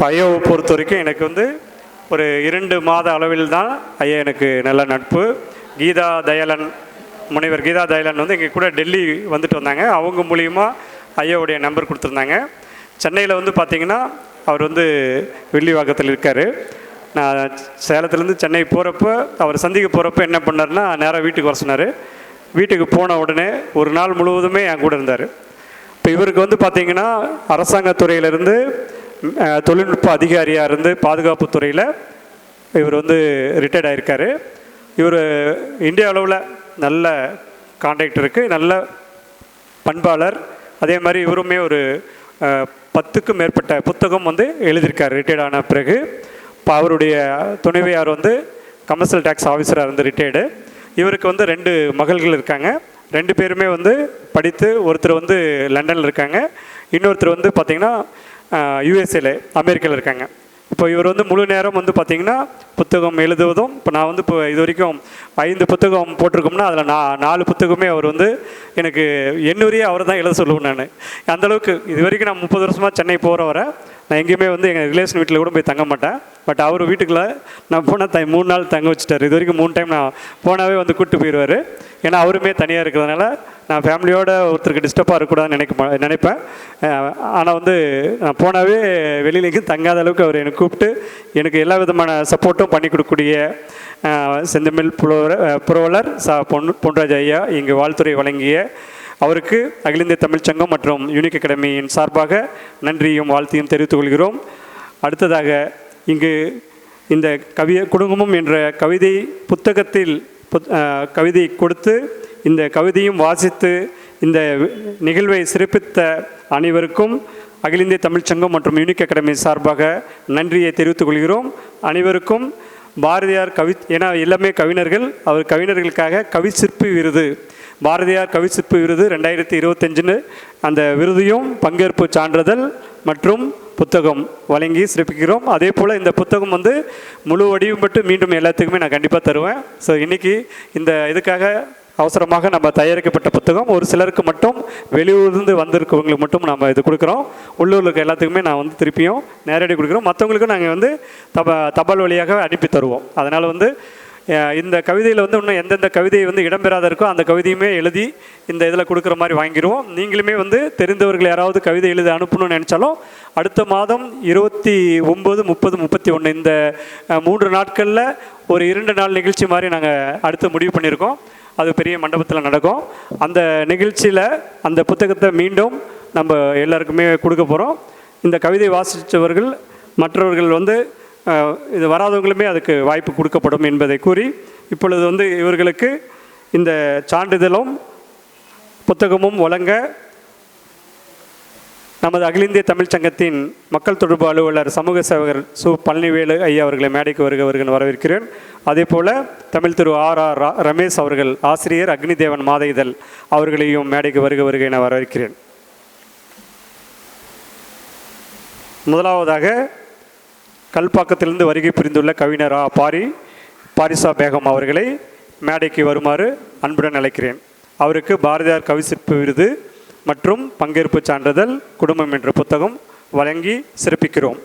இப்போ ஐயாவை பொறுத்த வரைக்கும் எனக்கு வந்து ஒரு இரண்டு மாத அளவில் தான் ஐயா எனக்கு நல்ல நட்பு. கீதா தயாளன் முனைவர் கீதா தயாளன் வந்து எங்கள் கூட டெல்லி வந்துட்டு வந்தாங்க. அவங்க மூலிமா ஐயாவுடைய நம்பர் கொடுத்துருந்தாங்க. சென்னையில் வந்து பார்த்திங்கன்னா அவர் வந்து வெள்ளிவாக்கத்தில் இருக்கார். நான் சேலத்துலேருந்து சென்னை போகிறப்ப அவர் சந்திக்க போகிறப்ப என்ன பண்ணார்னா நேராக வீட்டுக்கு வர சொன்னார். வீட்டுக்கு போன உடனே ஒரு நாள் முழுவதுமே என் கூட இருந்தார். இப்போ இவருக்கு வந்து பார்த்திங்கன்னா அரசாங்கத்துறையிலிருந்து ம், தொழில்நுட்ப அதிகாரியாக இருந்து பாதுகாப்பு துறையில் இவர் வந்து ரிட்டையர்ட் ஆயிருக்காரு. இவர் இந்திய அளவில் நல்ல கான்டாக்ட் இருக்குது நல்ல பண்பாளர். அதே மாதிரி இவருமே ஒரு பத்துக்கும் மேற்பட்ட புத்தகம் வந்து எழுதியிருக்கார் ரிட்டையர்ட் ஆன பிறகு. இப்போ அவருடைய துணைவியார் வந்து கமர்ஷியல் டேக்ஸ் ஆஃபீஸராக இருந்து ரிட்டையர்டு இவருக்கு வந்து ரெண்டு மகள்கள் இருக்காங்க. ரெண்டு பேருமே வந்து படித்து ஒருத்தர் வந்து லண்டனில் இருக்காங்க. இன்னொருத்தர் வந்து பார்த்திங்கன்னா யூஎஸ்ஏல அமெரிக்காவில் இருக்காங்க. இப்போ இவர் வந்து முழு நேரம் வந்து பார்த்திங்கன்னா புத்தகம் எழுதுவதும் இப்போ நான் வந்து இப்போ இது வரைக்கும் ஐந்து புத்தகம் போட்டிருக்கோம்னா அதில் நான் நாலு புத்தகமே அவர் வந்து எனக்கு எண்ணூறியே அவர் தான் எழுத சொல்லுவேன் நான். அந்தளவுக்கு இது வரைக்கும் நான் முப்பது வருஷமாக சென்னை போகிற வர நான் எங்கேயுமே வந்து எங்கள் ரிலேஷன் வீட்டில் கூட போய் தங்க மாட்டேன். பட் அவர் வீட்டுக்குள்ள நான் போனால் த மூணு நாள் தங்க வச்சுட்டார். இது வரைக்கும் மூணு டைம் நான் போனாவே வந்து கூப்பிட்டு போயிடுவார் ஏன்னா அவருமே தனியாக இருக்கிறதுனால நான் ஃபேமிலியோட ஒருத்தருக்கு டிஸ்டர்பாக இருக்கக்கூடாதுன்னு நினைக்க நினைப்பேன். ஆனால் வந்து நான் போனாவே வெளியில எங்கேயும் தங்காத அளவுக்கு அவர் என்னை கூப்பிட்டு எனக்கு எல்லா விதமான சப்போர்ட்டும் பண்ணி கொடுக்கக்கூடிய செந்தமிழ் புலவர் புரவலர் சா பொன் பொன்ராஜ் ஐயா இங்கு வாழ்த்துறை வழங்கிய அவருக்கு அகில இந்திய தமிழ்ச் சங்கம் மற்றும் யூனிக் அகாடமியின் சார்பாக நன்றியும் வாழ்த்தையும் தெரிவித்துக் கொள்கிறோம். அடுத்ததாக இங்கு இந்த கவிய குடும்பமும் என்ற கவிதை புத்தகத்தில் புத்- கவிதை கொடுத்து இந்த கவிதையும் வாசித்து இந்த நிகழ்வை சிறப்பித்த அனைவருக்கும் அகில இந்திய தமிழ்ச் சங்கம் மற்றும் யூனிக் அகாடமி சார்பாக நன்றியை தெரிவித்துக் கொள்கிறோம். அனைவருக்கும் பாரதியார் கவி ஏன்னா எல்லாமே கவிஞர்கள் அவர் கவிஞர்களுக்காக கவி சிற்பி விருது. பாரதியார் கவிச்சிற்பு விருது ரெண்டாயிரத்தி இருபத்தஞ்சுன்னு அந்த விருதையும் பங்கேற்பு சான்றிதழ் மற்றும் புத்தகம் வழங்கி சிறப்பிக்கிறோம். அதே போல் இந்த புத்தகம் வந்து முழு வடிவம் பட்டு மீண்டும் எல்லாத்துக்குமே நான் கண்டிப்பாக தருவேன். ஸோ இன்றைக்கி இந்த இதுக்காக அவசரமாக நம்ம தயாரிக்கப்பட்ட புத்தகம் ஒரு சிலருக்கு மட்டும் வெளியூர்லேருந்து வந்திருக்கவங்களுக்கு மட்டும் நம்ம இது கொடுக்குறோம். உள்ளூரில் இருக்க எல்லாத்துக்குமே நான் வந்து திருப்பியும் நேரடி கொடுக்குறோம். மற்றவங்களுக்கும் நாங்கள் வந்து தப தபால் வழியாக அனுப்பி தருவோம். அதனால் வந்து இந்த கவிதையில் வந்து இன்னும் எந்தெந்த கவிதை வந்து இடம்பெறாத இருக்கோ அந்த கவிதையுமே எழுதி இந்த இதில் கொடுக்குற மாதிரி வாங்கிடுவோம் நீங்களுமே வந்து தெரிந்தவர்கள் யாராவது கவிதை எழுதி அனுப்பணும்னு நினச்சாலும் அடுத்த மாதம் இருபத்தி ஒம்பது முப்பது முப்பத்தி ஒன்று இந்த மூன்று நாட்களில் ஒரு இரண்டு நாள் நிகழ்ச்சி மாதிரி நாங்கள் அடுத்து முடிவு பண்ணியிருக்கோம். அது பெரிய மண்டபத்தில் நடக்கும். அந்த நிகழ்ச்சியில் அந்த புத்தகத்தை மீண்டும் நம்ம எல்லாருக்குமே கொடுக்க போகிறோம் இந்த கவிதை வாசித்தவர்கள் மற்றவர்கள் வந்து இது வராதவங்களுமே அதுக்கு வாய்ப்பு கொடுக்கப்படும் என்பதை கூறி இப்பொழுது வந்து இவர்களுக்கு இந்த சான்றிதழும் புத்தகமும் வழங்க நமது அகில இந்திய தமிழ்ச் சங்கத்தின் மக்கள் தொடர்பு அலுவலர் சமூக சேவகர் சு. பழனிவேலு ஐயா அவர்களை மேடைக்கு வருக வரவேற்கிறேன். அதே போல் தமிழ் திரு. ஆர். ஆர். ரா- ரமேஷ் அவர்கள் ஆசிரியர் அக்னிதேவன் மாத இதழ் அவர்களையும் மேடைக்கு வருக வருக என வரவேற்கிறேன். முதலாவதாக கல்பாக்கத்திலிருந்து வருகை புரிந்துள்ள கவிஞர் ஆ. பாரி பாரிசா பேகம் அவர்களை மேடைக்கு வருமாறு அன்புடன் அழைக்கிறேன். அவருக்கு பாரதியார் கவிசிற்பு விருது மற்றும் பங்கேற்பு சான்றிதழ் குடும்பம் என்ற புத்தகம் வழங்கி சிறப்பிக்கிறோம்.